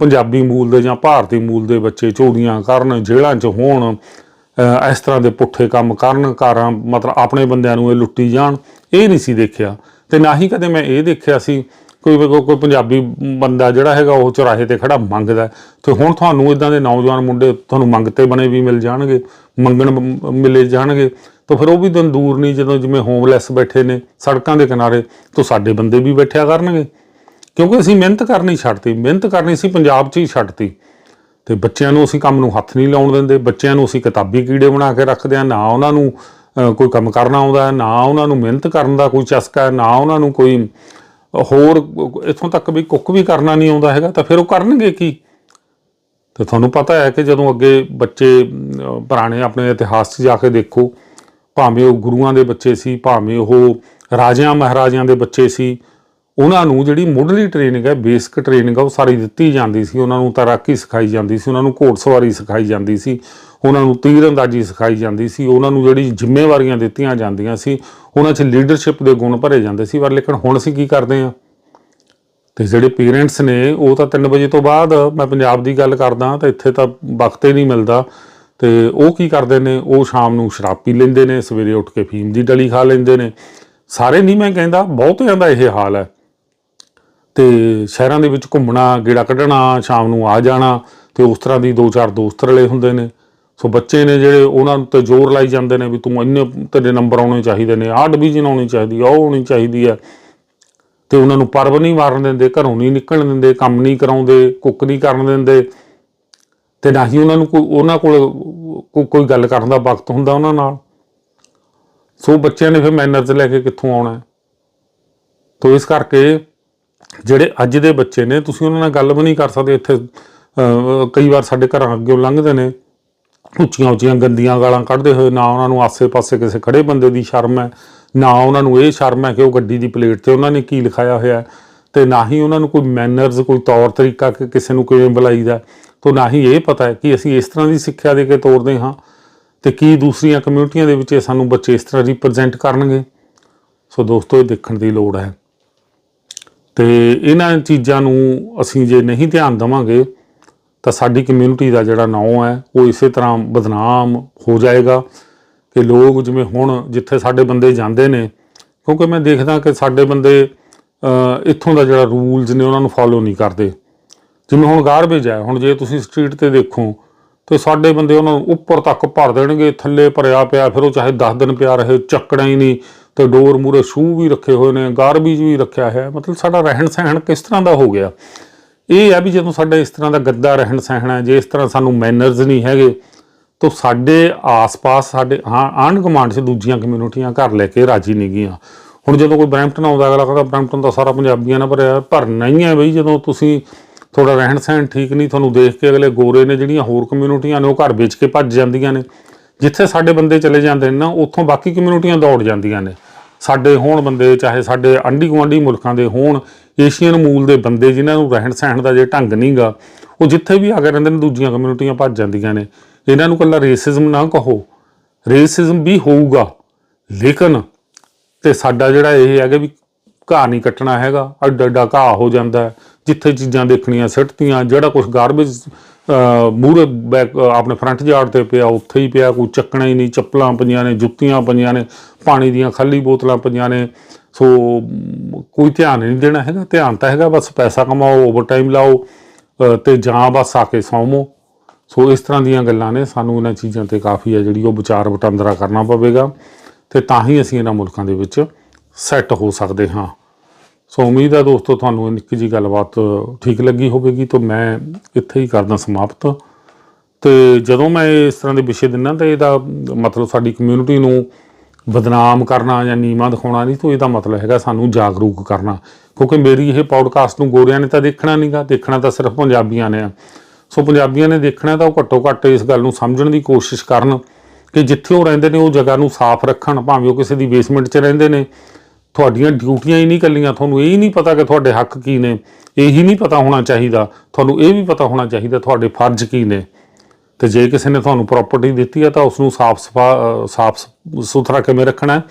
ਪੰਜਾਬੀ ਮੂਲ ਦੇ ਜਾਂ ਭਾਰਤੀ ਮੂਲ ਦੇ ਬੱਚੇ ਚੋਰੀਆਂ ਕਰਨ, ਜੇਲ੍ਹਾਂ 'ਚ ਹੋਣ ਇਸ ਤਰ੍ਹਾਂ ਦੇ ਪੁੱਠੇ ਕੰਮ ਕਰਨ ਕਾਰਾਂ, ਮਤਲਬ ਆਪਣੇ ਬੰਦਿਆਂ ਨੂੰ ਇਹ ਲੁੱਟੀ ਜਾਣ, ਇਹ ਨਹੀਂ ਸੀ ਦੇਖਿਆ ਤੇ ਨਾ ਹੀ ਕਦੇ ਮੈਂ ਇਹ ਦੇਖਿਆ ਸੀ, ਕੋਈ ਕੋਈ ਪੰਜਾਬੀ ਬੰਦਾ ਜਿਹੜਾ ਹੈਗਾ, ਉਹ ਚੁਰਾਹੇ ਤੇ ਖੜਾ ਮੰਗਦਾ ਹੈ। ਤੇ ਹੁਣ ਤੁਹਾਨੂੰ ਇਦਾਂ ਦੇ ਨੌਜਵਾਨ ਮੁੰਡੇ ਤੁਹਾਨੂੰ ਮੰਗਤੇ ਬਣੇ ਵੀ ਮਿਲ ਜਾਣਗੇ, ਮੰਗਣ ਮਿਲੇ ਜਾਣਗੇ ਤਾਂ ਫਿਰ ਉਹ ਵੀ ਦਿਨ ਦੂਰ ਨਹੀਂ ਜਦੋਂ ਜਿਵੇਂ ਹੋਮਲੈਸ ਬੈਠੇ ਨੇ ਸੜਕਾਂ ਦੇ ਕਿਨਾਰੇ ਤਾਂ ਸਾਡੇ ਬੰਦੇ ਵੀ ਬੈਠਿਆ ਕਰਨਗੇ। ਕਿਉਂਕਿ ਅਸੀਂ ਮਿਹਨਤ ਕਰਨੀ ਛੱਡਤੀ ਮਿਹਨਤ ਕਰਨੀ ਸੀ ਪੰਜਾਬ 'ਚ ਹੀ ਛੱਡਤੀ। ਤੇ ਬੱਚਿਆਂ ਨੂੰ ਅਸੀਂ ਕੰਮ ਨੂੰ ਹੱਥ ਨਹੀਂ ਲਾਉਣ ਦਿੰਦੇ ਬੱਚਿਆਂ ਨੂੰ ਅਸੀਂ ਕਿਤਾਬੀ ਕੀੜੇ ਬਣਾ ਕੇ ਰੱਖਦੇ ਆ ਨਾ ਉਹਨਾਂ ਨੂੰ ਕੋਈ ਕੰਮ ਕਰਨਾ ਆਉਂਦਾ ਨਾ ਉਹਨਾਂ ਨੂੰ ਮਿਹਨਤ ਕਰਨ ਦਾ ਕੋਈ ਚਸਕਾ ਹੈ, ਨਾ ਉਹਨਾਂ ਨੂੰ ਕੋਈ ਹੋਰ ਇਥੋਂ ਤੱਕ ਵੀ ਕੁੱਕ ਵੀ ਕਰਨਾ ਨਹੀਂ ਆਉਂਦਾ ਹੈਗਾ ਤਾਂ ਫਿਰ ਉਹ ਕਰਨਗੇ ਕੀ? ਤੇ ਤੁਹਾਨੂੰ ਪਤਾ ਹੈ ਕਿ ਜਦੋਂ ਅੱਗੇ ਬੱਚੇ ਪੁਰਾਣੇ ਆਪਣੇ ਇਤਿਹਾਸ 'ਚ ਜਾ ਕੇ ਦੇਖੋ ਭਾਵੇਂ ਉਹ ਗੁਰੂਆਂ ਦੇ ਬੱਚੇ ਸੀ, ਭਾਵੇਂ ਉਹ ਰਾਜਿਆਂ ਮਹਾਰਾਜਿਆਂ ਦੇ ਬੱਚੇ ਸੀ, ਉਹਨਾਂ ਨੂੰ ਜਿਹੜੀ ਮੁੱਢਲੀ ਟ੍ਰੇਨਿੰਗ ਹੈ ਬੇਸਿਕ ਟ੍ਰੇਨਿੰਗ ਆ, ਉਹ ਸਾਰੀ ਦਿੱਤੀ ਜਾਂਦੀ ਸੀ। ਉਹਨਾਂ ਨੂੰ ਤੈਰਾਕੀ ਸਿਖਾਈ ਜਾਂਦੀ ਸੀ, ਉਹਨਾਂ ਨੂੰ ਘੋੜਸਵਾਰੀ ਸਿਖਾਈ ਜਾਂਦੀ ਸੀ, ਉਹਨਾਂ ਨੂੰ ਤੀਰਅੰਦਾਜ਼ੀ ਸਿਖਾਈ ਜਾਂਦੀ ਸੀ, ਉਹਨਾਂ ਨੂੰ ਜਿਹੜੀ ਜ਼ਿੰਮੇਵਾਰੀਆਂ ਦਿੱਤੀਆਂ ਜਾਂਦੀਆਂ ਸੀ, ਉਹਨਾਂ 'ਚ ਲੀਡਰਸ਼ਿਪ ਦੇ ਗੁਣ ਭਰੇ ਜਾਂਦੇ ਸੀ। ਪਰ ਲੇਕਿਨ ਹੁਣ ਅਸੀਂ ਕੀ ਕਰਦੇ ਹਾਂ? ਤੇ ਜਿਹੜੇ ਪੇਰੈਂਟਸ ਨੇ, ਉਹ ਤਾਂ 3 ਵਜੇ ਤੋਂ ਬਾਅਦ ਮੈਂ ਪੰਜਾਬ ਦੀ ਗੱਲ ਕਰਦਾ, ਤਾਂ ਇੱਥੇ ਤਾਂ ਵਕਤ ਹੀ ਨਹੀਂ ਮਿਲਦਾ। ਤੇ ਉਹ ਕੀ ਕਰਦੇ ਨੇ? ਉਹ ਸ਼ਾਮ ਨੂੰ ਸ਼ਰਾਬ ਪੀ ਲੈਂਦੇ ਨੇ, ਸਵੇਰੇ ਉੱਠ ਕੇ ਫੀਮ ਦੀ ਡਲੀ ਖਾ ਲੈਂਦੇ ਨੇ। ਸਾਰੇ ਨਹੀਂ ਮੈਂ ਕਹਿੰਦਾ, ਬਹੁਤਿਆਂ ਦਾ ਇਹ ਹਾਲ ਹੈ। ਤੇ ਸ਼ਹਿਰਾਂ ਦੇ ਵਿੱਚ ਘੁੰਮਣਾ, ਗੇੜਾ ਕੱਢਣਾ, ਸ਼ਾਮ ਨੂੰ ਆ ਜਾਣਾ ਤੇ ਉਸ ਤਰ੍ਹਾਂ ਦੀ ਦੋ ਚਾਰ ਦੋਸਤ ਰਲੇ ਹੁੰਦੇ ਨੇ। ਸੋ ਬੱਚੇ ਨੇ ਜਿਹੜੇ, ਉਹਨਾਂ ਨੂੰ ਤੇ ਜ਼ੋਰ ਲਾਈ ਜਾਂਦੇ ਨੇ ਵੀ ਤੂੰ ਇੰਨੇ ਤੇਰੇ ਨੰਬਰ ਆਉਣੇ ਚਾਹੀਦੇ ਨੇ, ਆਹ ਡਿਵੀਜ਼ਨ ਆਉਣੀ ਚਾਹੀਦੀ ਆ, ਉਹ ਹੋਣੀ ਚਾਹੀਦੀ ਆ। ਤੇ ਉਹਨਾਂ ਨੂੰ ਪਰਬ ਨਹੀਂ ਮਾਰਨ ਦਿੰਦੇ, ਘਰੋਂ ਨਹੀਂ ਨਿਕਲਣ ਦਿੰਦੇ, ਕੰਮ ਨਹੀਂ ਕਰਾਉਂਦੇ, ਕੁੱਕ ਨਹੀਂ ਕਰਨ ਦਿੰਦੇ। ਤੇ ਨਾ ਹੀ ਉਹਨਾਂ ਨੂੰ ਕੋਈ ਉਹਨਾਂ ਕੋਲ ਕੋਈ ਗੱਲ ਕਰਨ ਦਾ ਵਕਤ ਹੁੰਦਾ ਉਹਨਾਂ ਨਾਲ ਸੋ ਬੱਚਿਆਂ ਨੇ ਫਿਰ ਮੈਨਰਸ ਲੈ ਕੇ ਕਿੱਥੋਂ ਆਉਣਾ ਹੈ? ਤੋ ਇਸ ਕਰਕੇ ਜਿਹੜੇ ਅੱਜ ਦੇ ਬੱਚੇ ਨੇ, ਤੁਸੀਂ ਉਹਨਾਂ ਨਾਲ ਗੱਲ ਵੀ ਨਹੀਂ ਕਰ ਸਕਦੇ ਇੱਥੇ ਕਈ ਵਾਰ ਸਾਡੇ ਘਰਾਂ ਅੱਗੇ ਲੰਘਦੇ ਨੇ, ਉੱਚੀਆਂ ਉੱਚੀਆਂ ਗੰਦੀਆਂ ਗਾਲਾਂ ਕੱਢਦੇ ਹੋਏ, ਨਾ ਉਹਨਾਂ ਨੂੰ ਆਸੇ-ਪਾਸੇ ਕਿਸੇ ਖੜੇ ਬੰਦੇ ਦੀ ਸ਼ਰਮ ਹੈ, ਨਾ ਉਹਨਾਂ ਨੂੰ ਇਹ ਸ਼ਰਮ ਹੈ ਕਿ ਉਹ ਗੱਡੀ ਦੀ ਪਲੇਟ ਤੇ ਉਹਨਾਂ ਨੇ ਕੀ ਲਿਖਾਇਆ ਹੋਇਆ ਹੈ ਤੇ ਨਾ ਹੀ ਉਹਨਾਂ ਨੂੰ ਕੋਈ ਮੈਨਰਸ ਕੋਈ ਤੌਰ ਤਰੀਕਾ ਕਿ ਕਿਸੇ ਨੂੰ ਕਿਵੇਂ ਬੁਲਾਈਦਾ ਤੋਂ ਨਾ ਹੀ ਇਹ ਪਤਾ ਹੈ ਕਿ ਅਸੀਂ ਇਸ ਤਰ੍ਹਾਂ ਦੀ ਸਿੱਖਿਆ ਦੇ ਕੇ ਤੋਰਦੇ ਹਾਂ ਤੇ ਕੀ ਦੂਸਰੀਆਂ ਕਮਿਊਨਿਟੀਆਂ ਦੇ ਵਿੱਚ ਸਾਨੂੰ ਬੱਚੇ ਇਸ ਤਰ੍ਹਾਂ ਰਿਪਰੈਜ਼ੈਂਟ ਕਰਨਗੇ। ਸੋ ਦੋਸਤੋ, ਇਹ ਦੇਖਣ ਦੀ ਲੋੜ ਹੈ। ਤੇ ਇਹਨਾਂ ਚੀਜ਼ਾਂ ਨੂੰ ਅਸੀਂ ਜੇ ਨਹੀਂ ਧਿਆਨ ਦੇਵਾਂਗੇ, ਤਾਂ ਸਾਡੀ ਕਮਿਊਨਿਟੀ ਦਾ ਜਿਹੜਾ ਨਾਂ ਹੈ, ਉਹ ਇਸੇ ਤਰ੍ਹਾਂ ਬਦਨਾਮ ਹੋ ਜਾਏਗਾ ਕਿ ਲੋਕ ਜਿਵੇਂ ਹੁਣ ਜਿੱਥੇ ਸਾਡੇ ਬੰਦੇ ਜਾਂਦੇ ਨੇ, ਕਿਉਂਕਿ ਮੈਂ ਦੇਖਦਾ ਕਿ ਸਾਡੇ ਬੰਦੇ ਇੱਥੋਂ ਦਾ ਜਿਹੜਾ ਰੂਲਸ ਨੇ ਉਹਨਾਂ ਨੂੰ ਫੋਲੋ ਨਹੀਂ ਕਰਦੇ। ਜਿਵੇਂ ਹੁਣ ਗਾਰਬੇਜ ਹੈ, ਹੁਣ ਜੇ ਤੁਸੀਂ ਸਟਰੀਟ ਤੇ ਦੇਖੋ, ਤੇ ਸਾਡੇ ਬੰਦੇ ਉਹਨਾਂ ਨੂੰ ਉੱਪਰ ਤੱਕ ਭਰ ਦੇਣਗੇ, ਥੱਲੇ ਭਰਿਆ ਪਿਆ, ਫਿਰ ਉਹ ਚਾਹੇ 10 ਦਿਨ ਪਿਆ ਰਹੇ, ਚੱਕਣਾ ਹੀ ਨਹੀਂ, ਤੇ ਡੋਰ ਮੂਰੇ ਸ਼ੂ ਵੀ ਰੱਖੇ ਹੋਏ ਨੇ ਗਾਰਬੇਜ ਵੀ ਰੱਖਿਆ ਹੈ। ਮਤਲਬ ਸਾਡਾ ਰਹਿਣ ਸਹਿਣ ਕਿਸ ਤਰ੍ਹਾਂ ਦਾ ਹੋ ਗਿਆ? ਇਹ ਹੈ ਵੀ ਜਦੋਂ ਸਾਡਾ ਇਸ ਤਰ੍ਹਾਂ ਦਾ ਗੱਦਾ ਰਹਿਣ ਸਹਿਣ ਹੈ, ਜੇ ਇਸ ਤਰ੍ਹਾਂ ਸਾਨੂੰ ਮੈਨਰਸ ਨਹੀਂ ਹੈਗੇ, ਤਾਂ ਸਾਡੇ ਆਸ-ਪਾਸ, ਸਾਡੇ, ਹਾਂ ਆਂਢ ਗੁਆਂਢ 'ਚ ਦੂਜੀਆਂ ਕਮਿਊਨਿਟੀਆਂ ਘਰ ਲੈ ਕੇ ਰਾਜੀ ਨਹੀਂ ਗੀਆਂ ਹੁਣ ਜਦੋਂ ਕੋਈ ਬਰੈਂਪਟਨ ਆਉਂਦਾ, ਅਗਲਾ ਕਹਿੰਦਾ ਬਰੈਂਪਟਨ ਤਾਂ ਸਾਰਾ ਪੰਜਾਬੀਆਂ ਨਾਲ ਭਰਿਆ, ਪਰ ਨਹੀਂ ਹੈ ਬਈ ਜਦੋਂ ਤੁਸੀਂ ਤੁਹਾਡਾ ਰਹਿਣ ਸਹਿਣ ਠੀਕ ਨਹੀਂ, ਤੁਹਾਨੂੰ ਦੇਖ ਕੇ ਅਗਲੇ ਗੋਰੇ ਨੇ ਜਿਹੜੀਆਂ ਹੋਰ ਕਮਿਊਨਿਟੀਆਂ ਨੇ, ਉਹ ਘਰ ਵੇਚ ਕੇ ਭੱਜ ਜਾਂਦੀਆਂ ਨੇ। ਜਿੱਥੇ ਸਾਡੇ ਬੰਦੇ ਚਲੇ ਜਾਂਦੇ ਨੇ ਨਾ, ਉੱਥੋਂ ਬਾਕੀ ਕਮਿਊਨਿਟੀਆਂ ਦੌੜ ਜਾਂਦੀਆਂ ਨੇ। ਸਾਡੇ ਹੋਣ ਬੰਦੇ, ਚਾਹੇ ਸਾਡੇ ਆਂਢੀ ਗੁਆਂਢੀ ਮੁਲਕਾਂ ਦੇ ਹੋਣ ਏਸ਼ੀਅਨ ਮੂਲ ਦੇ ਬੰਦੇ ਜਿਨ੍ਹਾਂ ਨੂੰ ਰਹਿਣ ਸਹਿਣ ਦਾ ਜੇ ਢੰਗ ਨਹੀਂਗਾ, ਉਹ ਜਿੱਥੇ ਵੀ ਆ ਕੇ ਰਹਿੰਦੇ ਨੇ, ਦੂਜੀਆਂ ਕਮਿਊਨਿਟੀਆਂ ਭੱਜ ਜਾਂਦੀਆਂ ਨੇ। ਇਹਨਾਂ ਨੂੰ ਕੱਲਾ ਰੇਸਿਜ਼ਮ ਨਾ ਕਹੋ। ਰੇਸਿਜ਼ਮ ਵੀ ਹੋਊਗਾ, ਲੇਕਿਨ ਤੇ ਸਾਡਾ ਜਿਹੜਾ ਇਹ ਹੈਗਾ ਵੀ ਘਾਹ ਨਹੀਂ ਕੱਟਣਾ ਹੈਗਾ ਅੱਡਾ ਅੱਡਾ ਘਾਹ ਹੋ ਜਾਂਦਾ ਜਿੱਥੇ ਚੀਜ਼ਾਂ ਦੇਖਣੀਆਂ ਸਿੱਟਤੀਆਂ ਜਿਹੜਾ ਕੁਝ ਗਾਰਬੇਜ ਮੂਹਰੇ ਬੈਕ ਆਪਣੇ ਫਰੰਟ ਯਾਰਡ ਤੇ ਪਿਆ ਉੱਥੇ ਹੀ ਪਿਆ ਕੋਈ ਚੱਕਣਾ ਹੀ ਨਹੀਂ ਚੱਪਲਾਂ ਪਈਆਂ ਨੇ ਜੁੱਤੀਆਂ ਪਈਆਂ ਨੇ ਪਾਣੀ ਦੀਆਂ ਖਾਲੀ ਬੋਤਲਾਂ ਪਈਆਂ ਨੇ ਸੋ ਕੋਈ ਧਿਆਨ ਨਹੀਂ ਦੇਣਾ ਹੈਗਾ ਧਿਆਨ ਤਾਂ ਹੈਗਾ ਬਸ ਪੈਸਾ ਕਮਾਓ ਓਵਰਟਾਈਮ ਲਾਓ ਅ, ਤੇ ਜਾਂ ਬਸ ਆ ਕੇ ਸੌਵੋ। ਸੋ ਇਸ ਤਰ੍ਹਾਂ ਦੀਆਂ ਗੱਲਾਂ ਨੇ ਸਾਨੂੰ ਇਹਨਾਂ ਚੀਜ਼ਾਂ ਤੇ ਕਾਫੀ ਆ ਜਿਹੜੀ ਉਹ ਵਿਚਾਰ ਵਟਾਂਦਰਾ ਕਰਨਾ ਪਵੇਗਾ। ਤੇ ਤਾਂ ਹੀ ਅਸੀਂ ਇਹਨਾਂ ਮੁਲਕਾਂ ਦੇ ਵਿੱਚ ਸੈੱਟ ਹੋ ਸਕਦੇ ਹਾਂ। ਸੋ ਉਮੀਦ ਹੈ ਦੋਸਤੋ, ਤੁਹਾਨੂੰ ਇਹ ਨਿੱਕੀ ਜੀ ਗੱਲਬਾਤ ਠੀਕ ਲੱਗੀ ਹੋਵੇਗੀ ਤਾਂ ਮੈਂ ਇੱਥੇ ਹੀ ਕਰਦਾ ਸਮਾਪਤ। ਤੇ ਜਦੋਂ ਮੈਂ ਇਸ ਤਰ੍ਹਾਂ ਦੇ ਵਿਸ਼ੇ ਦਿੰਦਾ ਤਾਂ ਇਹਦਾ ਮਤਲਬ ਸਾਡੀ ਕਮਿਊਨਿਟੀ ਨੂੰ ਬਦਨਾਮ ਕਰਨਾ ਜਾਂ ਨੀਵਾਂ ਦਿਖਾਉਣਾ ਨਹੀਂ, ਤਾਂ ਇਹਦਾ ਮਤਲਬ ਹੈਗਾ ਸਾਨੂੰ ਜਾਗਰੂਕ ਕਰਨਾ। ਕਿਉਂਕਿ ਮੇਰੀ ਇਹ ਪੌਡਕਾਸਟ ਨੂੰ ਗੋਰਿਆਂ ਨੇ ਤਾਂ ਦੇਖਣਾ ਨਹੀਂਗਾ, ਦੇਖਣਾ ਤਾਂ ਸਿਰਫ ਪੰਜਾਬੀਆਂ ਨੇ ਆ। ਸੋ ਪੰਜਾਬੀਆਂ ਨੇ ਦੇਖਣਾ ਤਾਂ ਉਹ ਘੱਟੋ ਘੱਟ ਇਸ ਗੱਲ ਨੂੰ ਸਮਝਣ ਦੀ ਕੋਸ਼ਿਸ਼ ਕਰਨ। ਕਿ ਜਿੱਥੇ ਉਹ ਰਹਿੰਦੇ ਨੇ ਉਹ ਜਗ੍ਹਾ ਨੂੰ ਸਾਫ਼ ਰੱਖਣ ਭਾਵੇਂ ਉਹ ਕਿਸੇ ਦੀ ਬੇਸਮੈਂਟ 'ਚ ਰਹਿੰਦੇ ਨੇ। ਤੁਹਾਡੀਆਂ ਡਿਊਟੀਆਂ ਹੀ ਨਹੀਂ ਕੱਲੀਆਂ ਤੁਹਾਨੂੰ ਇਹ ਹੀ ਨਹੀਂ ਪਤਾ ਕਿ ਤੁਹਾਡੇ ਹੱਕ ਕੀ ਨੇ। ਇਹ ਹੀ ਨਹੀਂ ਪਤਾ ਹੋਣਾ ਚਾਹੀਦਾ। ਤੁਹਾਨੂੰ ਇਹ ਵੀ ਪਤਾ ਹੋਣਾ ਚਾਹੀਦਾ ਤੁਹਾਡੇ ਫਰਜ਼ ਕੀ ਨੇ। ਤੇ ਜੇ ਕਿਸੇ ਨੇ ਤੁਹਾਨੂੰ ਪ੍ਰਾਪਰਟੀ ਦਿੱਤੀ ਆ ਤਾਂ ਉਸ ਨੂੰ ਸਾਫ਼ ਸਫਾ ਅ, ਸਾਫ਼ ਸੁਥਰਾ ਕਿਵੇਂ ਰੱਖਣਾ ਹੈ?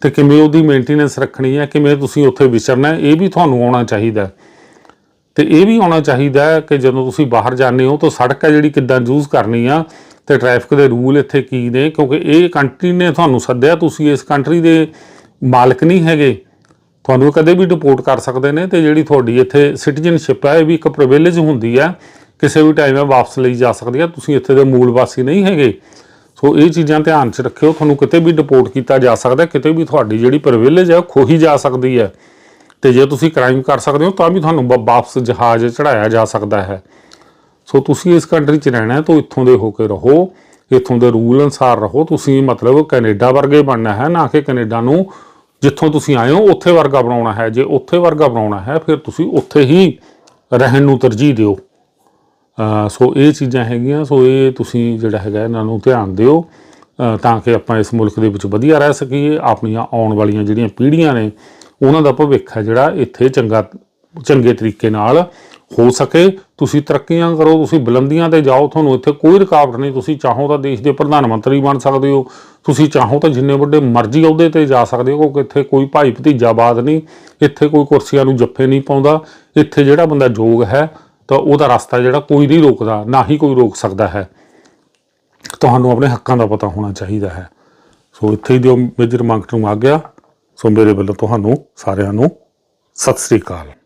ਤੇ ਕਿਵੇਂ ਉਹਦੀ ਮੇਨਟੇਨੈਂਸ ਰੱਖਣੀ ਹੈ? ਕਿਵੇਂ ਤੁਸੀਂ ਉੱਥੇ ਵਿਚਰਨਾ ਇਹ ਵੀ ਤੁਹਾਨੂੰ ਆਉਣਾ ਚਾਹੀਦਾ ਹੈ। ਤੇ ਇਹ ਵੀ ਆਉਣਾ ਚਾਹੀਦਾ ਕਿ ਜਦੋਂ ਤੁਸੀਂ ਬਾਹਰ ਜਾਂਦੇ ਹੋ ਤਾਂ ਸੜਕ ਹੈ ਜਿਹੜੀ ਕਿੱਦਾਂ ਯੂਜ਼ ਕਰਨੀ ਆ ਤੇ ਟ੍ਰੈਫਿਕ ਦੇ ਰੂਲ ਇੱਥੇ ਕੀ ਨੇ? ਕਿਉਂਕਿ ਇਹ ਕੰਟਰੀ ਨੇ ਤੁਹਾਨੂੰ ਸੱਦਿਆ, ਤੁਸੀਂ ਇਸ ਕੰਟਰੀ ਦੇ ਮਾਲਕ ਨਹੀਂ ਹੈਗੇ। ਤੁਹਾਨੂੰ ਕਦੇ ਵੀ ਡਿਪੋਰਟ ਕਰ ਸਕਦੇ ਨੇ ਤੇ ਜਿਹੜੀ ਤੁਹਾਡੀ ਇੱਥੇ ਸਿਟੀਜ਼ਨਸ਼ਿਪ ਹੈ ਇਹ ਵੀ ਇੱਕ ਪ੍ਰਿਵਿਲੇਜ ਹੁੰਦੀ ਹੈ ਕਿਸੇ ਵੀ ਟਾਈਮ ਇਹ ਵਾਪਸ ਲਈ ਜਾ ਸਕਦੀ ਹੈ ਤੁਸੀਂ ਇੱਥੇ ਦੇ ਮੂਲ ਵਾਸੀ ਨਹੀਂ ਹੈਗੇ। ਸੋ ਇਹ ਚੀਜ਼ਾਂ ਧਿਆਨ 'ਚ ਰੱਖਿਓ। ਤੁਹਾਨੂੰ ਕਿਤੇ ਵੀ ਡਿਪੋਰਟ ਕੀਤਾ ਜਾ ਸਕਦਾ, ਕਿਤੇ ਵੀ ਤੁਹਾਡੀ ਜਿਹੜੀ ਪ੍ਰਿਵਿਲੇਜ ਹੈ ਉਹ ਖੋਹੀ ਜਾ ਸਕਦੀ ਹੈ ਤੇ ਜੇ ਤੁਸੀਂ ਕ੍ਰਾਈਮ ਕਰ ਸਕਦੇ ਹੋ, ਤਾਂ ਵੀ ਤੁਹਾਨੂੰ ਵਾ- ਵਾਪਸ ਜਹਾਜ਼ ਚੜਾਇਆ ਜਾ ਸਕਦਾ ਹੈ। ਸੋ ਤੁਸੀਂ ਇਸ ਕੰਟਰੀ 'ਚ ਰਹਿਣਾ ਹੈ, ਤਾਂ ਇੱਥੋਂ ਦੇ ਹੋ ਕੇ ਰਹੋ, ਇੱਥੋਂ ਦੇ ਰੂਲ ਅਨਸਾਰ ਰਹੋ, ਤੁਸੀਂ ਮਤਲਬ ਕੈਨੇਡਾ ਵਰਗੇ ਬਣਨਾ ਹੈ, ਨਾ ਕਿ ਕੈਨੇਡਾ ਨੂੰ ਜਿੱਥੋਂ ਤੁਸੀਂ ਆਏ ਹੋ, ਉੱਥੇ ਵਰਗਾ ਬਣਾਉਣਾ ਹੈ। ਜੇ ਉੱਥੇ ਵਰਗਾ ਬਣਾਉਣਾ ਹੈ, ਫਿਰ ਤੁਸੀਂ ਉੱਥੇ ਹੀ ਰਹਿਣ ਨੂੰ ਤਰਜੀਹ ਦਿਓ। ਸੋ ਇਹ ਚੀਜ਼ਾਂ ਹੈਗੀਆਂ, ਸੋ ਇਹ ਤੁਸੀਂ ਜਿਹੜਾ ਹੈਗਾ ਇਹਨਾਂ ਨੂੰ ਧਿਆਨ ਦਿਓ ਤਾਂ ਕਿ ਆਪਾਂ ਇਸ ਮੁਲਕ ਦੇ ਵਿੱਚ ਵਧੀਆ ਰਹਿ ਸਕੀਏ। ਆਪਣੀਆਂ ਆਉਣ ਵਾਲੀਆਂ ਜਿਹੜੀਆਂ ਪੀੜ੍ਹੀਆਂ ਨੇ, ਉਹਨਾਂ ਦਾ ਭਵਿੱਖ ਹੈ ਜਿਹੜਾ ਇੱਥੇ ਚੰਗਾ, ਚੰਗੇ ਤਰੀਕੇ ਨਾਲ ਹੋ ਸਕੇ, ਤੁਸੀਂ ਤਰੱਕੀਆਂ ਕਰੋ, ਤੁਸੀਂ ਬੁਲੰਦੀਆਂ ਤੇ ਜਾਓ, ਤੁਹਾਨੂੰ ਇੱਥੇ ਕੋਈ ਰੁਕਾਵਟ ਨਹੀਂ, ਤੁਸੀਂ ਚਾਹੋ ਤਾਂ ਦੇਸ਼ ਦੇ ਪ੍ਰਧਾਨ ਮੰਤਰੀ ਬਣ ਸਕਦੇ ਹੋ, ਤੁਸੀਂ ਚਾਹੋ ਤਾਂ ਜਿੰਨੇ ਵੱਡੇ ਮਰਜ਼ੀ ਅਹੁਦੇ ਤੇ ਜਾ ਸਕਦੇ ਹੋ, ਕਿਉਂਕਿ ਇੱਥੇ ਕੋਈ ਭਾਈ ਭਤੀਜਾਵਾਦ ਨਹੀਂ, ਇੱਥੇ ਕੋਈ ਕੁਰਸੀਆਂ ਨੂੰ ਜੱਫੇ ਨਹੀਂ ਪਾਉਂਦਾ, ਇੱਥੇ ਜਿਹੜਾ ਬੰਦਾ ਯੋਗ ਹੈ, ਤਾਂ ਉਹਦਾ ਰਸਤਾ ਜਿਹੜਾ ਕੋਈ ਨਹੀਂ ਰੋਕਦਾ, ਨਾ ਹੀ ਕੋਈ ਰੋਕ ਸਕਦਾ ਹੈ। ਤੁਹਾਨੂੰ ਆਪਣੇ ਹੱਕਾਂ ਦਾ ਪਤਾ ਹੋਣਾ ਚਾਹੀਦਾ ਹੈ। ਸੋ ਇੱਥੇ ਹੀ ਦਿਓ, ਮੇਜਰ ਮੰਗਟ ਨੂੰ ਆ ਗਿਆ। ਸੋ ਮੇਰੇ ਵੱਲੋਂ ਤੁਹਾਨੂੰ ਸਾਰਿਆਂ ਨੂੰ ਸਤਿ ਸ੍ਰੀ ਅਕਾਲ।